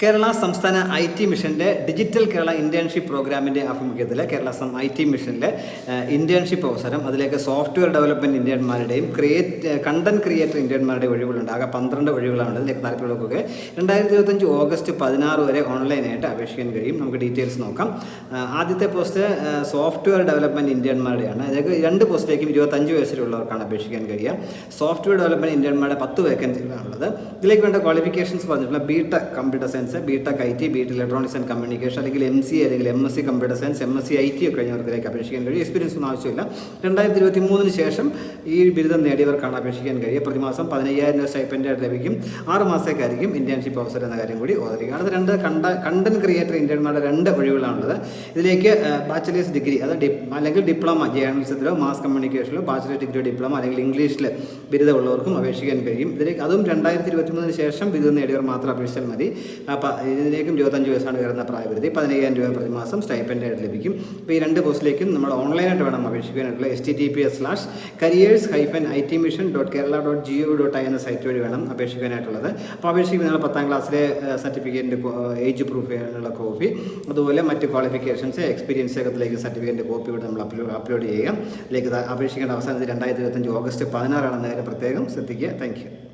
കേരള സംസ്ഥാന I T മിഷന്റെ digital Kerala internship പ്രോഗ്രാമിന്റെ ആഭിമുഖ്യത്തിൽ കേരള സം ഐ ടി മിഷനിലെ ഇന്റേൺഷിപ്പ് അവസരം അതിലേക്ക് സോഫ്റ്റ്വെയർ ഡെവലപ്മെന്റ് ഇന്ത്യന്മാരുടെയും ക്രിയേറ്റ് കണ്ടന്റ് ക്രിയേറ്റർ ഇന്ത്യന്മാരുടെ ഒഴിവുകളുണ്ട്. ആകെ പന്ത്രണ്ട് ഒഴിവുകളാണ് ഇതിലേക്ക് താല്പര്യമുള്ളവർക്കൊക്കെ രണ്ടായിരത്തി ഇരുപത്തഞ്ച് ഓഗസ്റ്റ് പതിനാറ് വരെ ഓൺലൈനായിട്ട് അപേക്ഷിക്കാൻ കഴിയും. നമുക്ക് ഡീറ്റെയിൽസ് നോക്കാം. ആദ്യത്തെ പോസ്റ്റ് സോഫ്റ്റ്വെയർ ഡെവലപ്മെന്റ് ഇന്ത്യന്മാരുടെയാണ്. അതിലേക്ക് രണ്ട് പോസ്റ്റിലേക്കും ഇരുപത്തഞ്ച് വയസ്സിലുള്ളവർക്കാണ് അപേക്ഷിക്കാൻ കഴിയുക. സോഫ്റ്റ്വെയർ ഡെവലപ്മെന്റ് ഇന്ത്യന്മാരുടെ പത്ത് വേക്കൻസികളാണുള്ളത്. ഇതിലേക്ക് വേണ്ട ക്വാളിഫിക്കേഷൻസ് പറഞ്ഞിട്ടുള്ള B tech computer science B tech I T B tech electronics and communication അല്ലെങ്കിൽ എം സി അല്ലെങ്കിൽ M S C computer science M S C I T ഒക്കെ കഴിഞ്ഞവർക്കിലേക്ക് അപേക്ഷിക്കാൻ കഴിയും. എക്സ്പീരിയൻസ് ഒന്നും ആവശ്യമില്ല. രണ്ടായിരത്തി ഇരുപത്തി മൂന്നിന് ശേഷം ഈ ബിരുദം നേടിയവർക്കാണ് അപേക്ഷിക്കാൻ കഴിയുക. പ്രതിമാസം പതിനയ്യായിരം രൂപ സ്റ്റൈപ്പൻഡായിട്ട് ലഭിക്കും. ആറ് മാസത്തേക്കായിരിക്കും ഇന്റേൺഷിപ്പ് അവസരം എന്ന കാര്യം കൂടി ഓർത്തിരിക്കുക അടുത്ത രണ്ട് കണ്ട കണ്ടന്റ് ക്രിയേറ്റർ ഇന്ത്യന്മാരുടെ രണ്ട് ഒഴിവുകളാണുള്ളത്. ഇതിലേക്ക് ബാച്ചിലേഴ്സ് ഡിഗ്രി അത് അല്ലെങ്കിൽ ഡിപ്ലോമ ജേർണലിസത്തിലോ മാസ് കമ്മ്യൂണിക്കേഷനിലോ ബാച്ചിലേഴ്സ് ഡിഗ്രി ഡിപ്ലോമ അല്ലെങ്കിൽ ഇംഗ്ലീഷിൽ ബിരുദമുള്ളവർക്കും അപേക്ഷിക്കാൻ കഴിയും. ഇതിലേക്ക് അതും രണ്ടായിരത്തി ഇരുപത്തി മൂന്നിന് ശേഷം ബിരുദം നേടിയവർ മാത്രം അപേക്ഷിച്ചാൽ മതി. ഇതിലേക്കും ഇരുപത്തഞ്ച് വയസ്സാണ് വരുന്ന പ്രായപരിധി. പതിനയ്യായിരം രൂപ പ്രതിമാസം സ്റ്റൈപ്പൻഡായിട്ട് ലഭിക്കും. അപ്പോൾ ഈ രണ്ട് പോസ്റ്റിലേക്കും നമ്മൾ ഓൺലൈനായിട്ട് വേണം അപേക്ഷിക്കാനായിട്ടുള്ള S T T P S slash careers hyphen I T mission dot Kerala dot G O dot I എന്ന സൈറ്റ് വഴി വേണം അപേക്ഷിക്കാനായിട്ടുള്ളത്. അപ്പോൾ അപേക്ഷിക്കുന്ന നിങ്ങൾ പത്താം ക്ലാസ്സിലെ സർട്ടിഫിക്കറ്റിന്റെ ഏജ് പ്രൂഫ് ചെയ്യാനുള്ള കോപ്പി അതുപോലെ മറ്റ് ക്വാളിഫിക്കേഷൻസ് എക്സ്പീരിയൻസ് ഒക്കെ സർട്ടിഫിക്കറ്റിന്റെ കോപ്പി കൂടെ നമ്മൾ അപ്ലോഡ് അപ്ലോഡ് ചെയ്യുക. അതിലേക്ക് അപേക്ഷിക്കേണ്ട അവസാനത്തിൽ രണ്ടായിരത്തി ഇരുപത്തഞ്ച് ഓഗസ്റ്റ് പതിനാറാണെന്ന കാര്യം പ്രത്യേകം ശ്രദ്ധിക്കുക. താങ്ക്